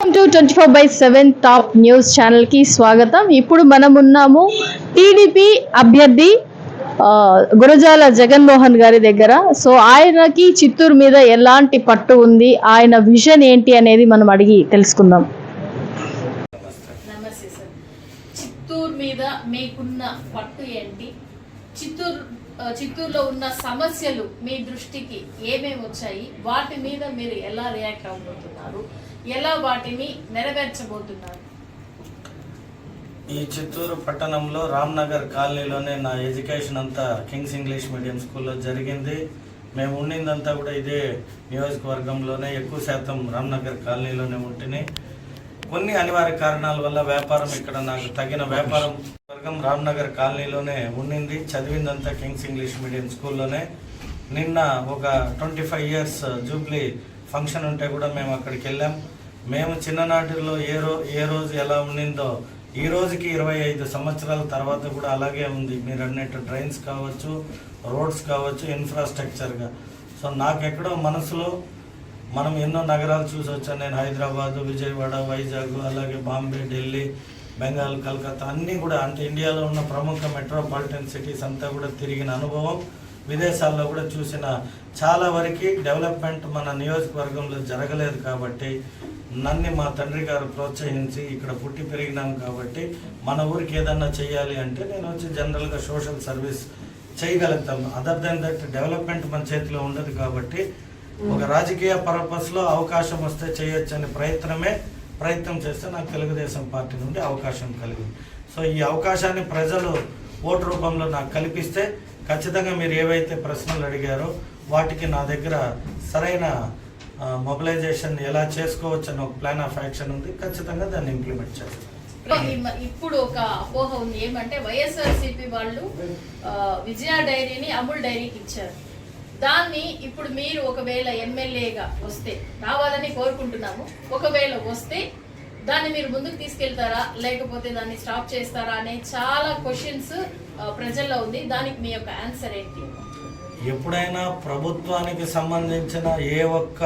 Welcome to twenty four by seven top news ఛానల్కి స్వాగతం. ఇప్పుడు మనం ఉన్నాము టీడీపీ అభ్యర్థి గురజాల జగన్మోహన్ గారి దగ్గర. సో ఆయనకి చిత్తూరు మీద ఎలాంటి పట్టు ఉంది? ఆయన విజన్ ఏంటి అనేది మనం అడిగి తెలుసుకుందాం. నమస్తే సార్. చిత్తూరు మీద మీకున్న పట్టు ఏంటి? చిత్తూరు చిత్తూరులో ఉన్న సమస్యలు మీ దృష్టికి ఏమేమి వచ్చాయి? వాటి మీద మీరు ఎలా రియాక్ట్ అవ్వబోతున్నారు? ఎలా వాటిని నెరవేర్చబోతున్నారు? ఈ చిత్తూరు పట్టణంలో రామ్నగర్ కాలనీలోనే నా ఎడ్యుకేషన్ అంతా కింగ్స్ ఇంగ్లీష్ మీడియం స్కూల్లో జరిగింది. మేము ఉండిందంతా కూడా ఇదే నియోజకవర్గంలోనే ఎక్కువ శాతం రామ్నగర్ కాలనీలోనే ఉంటుంది కొన్ని అనివార్య కారణాల వల్ల వ్యాపారం ఇక్కడ నాకు తగిన వ్యాపారం వర్గం రామ్నగర్ కాలనీలోనే ఉండింది చదివిందంతా కింగ్స్ ఇంగ్లీష్ మీడియం స్కూల్లోనే. నిన్న ఒక twenty five years jubilee function ఉంటే కూడా మేము అక్కడికి వెళ్ళాం. మేము చిన్ననాటిలో ఏ రో ఏ రోజు ఎలా ఉండిందో ఈ రోజుకి ఇరవై ఐదు సంవత్సరాల తర్వాత కూడా అలాగే ఉంది. మీరు అన్నట్టు ట్రైన్స్ కావచ్చు రోడ్స్ కావచ్చు ఇన్ఫ్రాస్ట్రక్చర్గా. సో నాకెక్కడో మనసులో మనం ఎన్నో నగరాలు చూసి వచ్చాను. నేను హైదరాబాద్ విజయవాడ వైజాగ్ అలాగే బాంబే ఢిల్లీ బెంగాల్ కలకత్తా అన్నీ కూడా అంటే ఇండియాలో ఉన్న ప్రముఖ మెట్రోపాలిటన్ సిటీస్ అంతా కూడా తిరిగిన అనుభవం విదేశాల్లో కూడా చూసిన చాలా వరకు డెవలప్మెంట్ మన నియోజకవర్గంలో జరగలేదు కాబట్టి నన్ను మా తండ్రి గారు ప్రోత్సహించి ఇక్కడ పుట్టి పెరిగినాం కాబట్టి మన ఊరికి ఏదన్నా చేయాలి అంటే నేను వచ్చి జనరల్గా సోషల్ సర్వీస్ చేయగలుగుతాం. అదర్ దెన్ దట్ డెవలప్మెంట్ మన చేతిలో ఉండదు కాబట్టి ఒక రాజకీయ పర్పస్లో అవకాశం వస్తే చేయొచ్చు అనే ప్రయత్నమే ప్రయత్నం చేస్తే నాకు తెలుగుదేశం పార్టీ నుండి అవకాశం కలిగింది. సో ఈ అవకాశాన్ని ప్రజలు ఓటు రూపంలో నాకు కల్పిస్తే ఖచ్చితంగా మీరు ఏవైతే ప్రశ్నలు అడిగారో వాటికి నా దగ్గర సరైన మొబిలైజేషన్ ఎలా చేసుకోవచ్చు అని ఒక ప్లాన్ ఆఫ్ యాక్షన్ ఉంది. ఖచ్చితంగా దాన్ని ఇంప్లిమెంట్ చేస్తాం. ఇప్పుడు ఒక అపోహ ఉంది. ఏమంటే వైఎస్ఆర్సీపీ వాళ్ళు విజయ డైరీని అమూల్ డైరీకి ఇచ్చారు. దాన్ని ఇప్పుడు మీరు ఒకవేళ ఎమ్మెల్యేగా వస్తే రావాలని కోరుకుంటున్నాము. ఒకవేళ వస్తే దాన్ని మీరు ముందుకు తీసుకెళ్తారా? లేకపోతే దాన్ని స్టాప్ చేస్తారా? అనే చాలా క్వశ్చన్స్ ప్రజల్లో ఉంది. దానికి మీ యొక్క ఆన్సర్ ఏంటి? ఎప్పుడైనా ప్రభుత్వానికి సంబంధించిన ఏ ఒక్క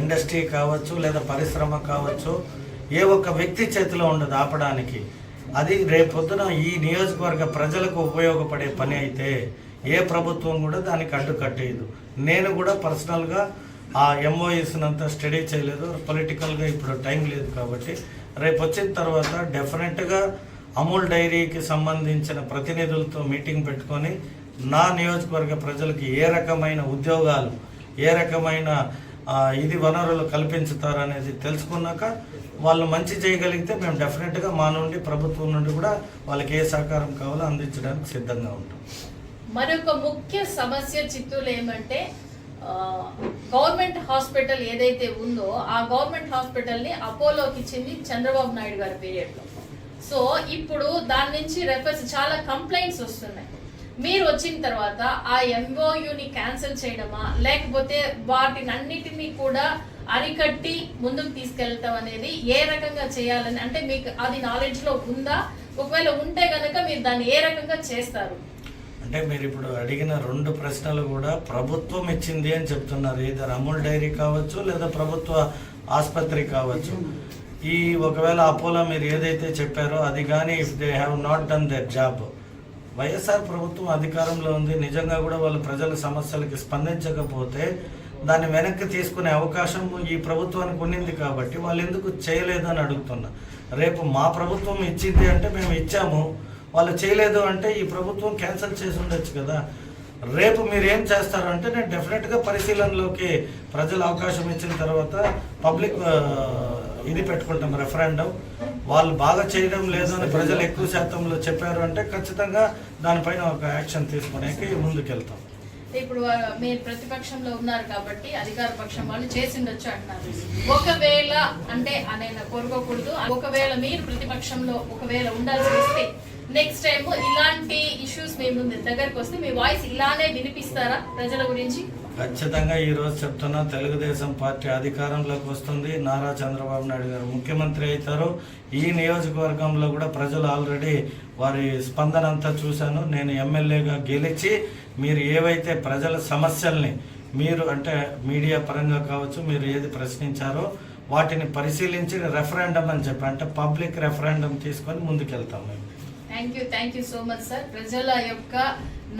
ఇండస్ట్రీ కావచ్చు లేదా పరిశ్రమ కావచ్చు ఏ ఒక్క వ్యక్తి చేతిలో ఉండదు ఆపడానికి. అది రేపొద్దున ఈ నియోజకవర్గ ప్రజలకు ఉపయోగపడే పని అయితే ఏ ప్రభుత్వం కూడా దానికి అడ్డు కట్టేయదు. నేను కూడా పర్సనల్గా ఆ ఎంఓఎస్నంత స్టడీ చేయలేదు. పొలిటికల్గా ఇప్పుడు టైం లేదు కాబట్టి రేపు వచ్చిన తర్వాత డెఫినెట్గా అమూల్ డైరీకి సంబంధించిన ప్రతినిధులతో మీటింగ్ పెట్టుకొని నా నియోజకవర్గ ప్రజలకి ఏ రకమైన ఉద్యోగాలు ఏ రకమైన ఇది వనరులు కల్పించుతారనేది తెలుసుకున్నాక వాళ్ళు మంచి చేయగలిగితే మేము డెఫినెట్గా మా నుండి ప్రభుత్వం నుండి కూడా వాళ్ళకి ఏ సహకారం కావాలో అందించడానికి సిద్ధంగా ఉంటాం. మరొక ముఖ్య సమస్య చిత్తూరులో ఏమంటే గవర్నమెంట్ హాస్పిటల్ ఏదైతే ఉందో ఆ గవర్నమెంట్ హాస్పిటల్ని అపోలోకి ఇచ్చింది చంద్రబాబు నాయుడు గారి పీరియడ్లో. సో ఇప్పుడు దాని నుంచి రెఫర్స్ చాలా కంప్లైంట్స్ వస్తున్నాయి. మీరు వచ్చిన తర్వాత ఆ ఎంఓయుని క్యాన్సిల్ చేయడమా? లేకపోతే వాటిని అన్నిటినీ కూడా అరికట్టి ముందుకు తీసుకెళ్తాం అనేది ఏ రకంగా చేయాలని? అంటే మీకు అది నాలెడ్జ్లో ఉందా? ఒకవేళ ఉంటే కనుక మీరు దాన్ని ఏ రకంగా చేస్తారు? అంటే మీరు ఇప్పుడు అడిగిన రెండు ప్రశ్నలు కూడా ప్రభుత్వం ఇచ్చింది అని చెప్తున్నారు. ఏదో అమూల్ డైరీ కావచ్చు లేదా ప్రభుత్వ ఆసుపత్రి కావచ్చు. ఈ ఒకవేళ అపోలో మీరు ఏదైతే చెప్పారో అది కానీ if they have not done their job YSR ప్రభుత్వం అధికారంలో ఉంది. నిజంగా కూడా వాళ్ళు ప్రజల సమస్యలకి స్పందించకపోతే దాన్ని వెనక్కి తీసుకునే అవకాశం ఈ ప్రభుత్వానికి ఉన్నింది కాబట్టి వాళ్ళు ఎందుకు చేయలేదని అడుగుతున్నా. రేపు మా ప్రభుత్వం ఇచ్చింది అంటే మేము ఇచ్చాము. వాళ్ళు చేయలేదు అంటే ఈ ప్రభుత్వం క్యాన్సిల్ చేసి ఉండొచ్చు కదా. రేపు మీరు ఏం చేస్తారంటే నేను డెఫినెట్గా పరిశీలనలోకి ప్రజలు అవకాశం ఇచ్చిన తర్వాత పబ్లిక్ ఇది పెట్టుకుంటాం రెఫరెండం. వాళ్ళు బాగా చేయడం లేదు అని ప్రజలు ఎక్కువ శాతంలో చెప్పారు అంటే ఖచ్చితంగా దానిపైన ఒక యాక్షన్ తీసుకోవడానికి ముందుకెళ్తాం. ఇప్పుడు మీరు ప్రతిపక్షంలో ఉన్నారు కాబట్టి అధికార పక్షం వాళ్ళు చేసిండొచ్చు అంటున్నారు. ఒకవేళ అంటే అనేది కోరుకోకూడదు. ఒకవేళ మీరు ప్రతిపక్షంలో ఒకవేళ ఉండాల్సి వస్తే నెక్స్ట్ టైం ఇలాంటి ఇష్యూస్ మీ ముందు దగ్గరకు వస్తే మీ వాయిస్ ఇలానే వినిపిస్తారా ప్రజల గురించి? ఖచ్చితంగా ఈరోజు చెప్తున్నా తెలుగుదేశం పార్టీ అధికారంలోకి వస్తుంది. నారా చంద్రబాబు నాయుడు గారు ముఖ్యమంత్రి అవుతారు. ఈ నియోజకవర్గంలో కూడా ప్రజలు ఆల్రెడీ వారి స్పందన అంతా చూశాను. నేను ఎమ్మెల్యేగా గెలిచి మీరు ఏవైతే ప్రజల సమస్యల్ని మీరు అంటే మీడియా పరంగా కావచ్చు మీరు ఏది ప్రశ్నించారో వాటిని పరిశీలించి రెఫరెండం అని చెప్పి అంటే పబ్లిక్ రెఫరెండం తీసుకొని ముందుకెళ్తాం మేము. Thank you thank you so much sir ప్రజల యొక్క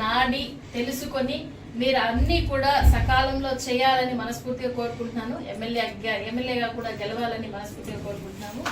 నాడి తెలుసుకొని మీరు అన్ని కూడా సకాలంలో చేయాలని మనస్ఫూర్తిగా కోరుకుంటున్నాను. ఎమ్మెల్యే ఎమ్మెల్యేగా కూడా గెలవాలని మనస్ఫూర్తిగా కోరుకుంటున్నాను.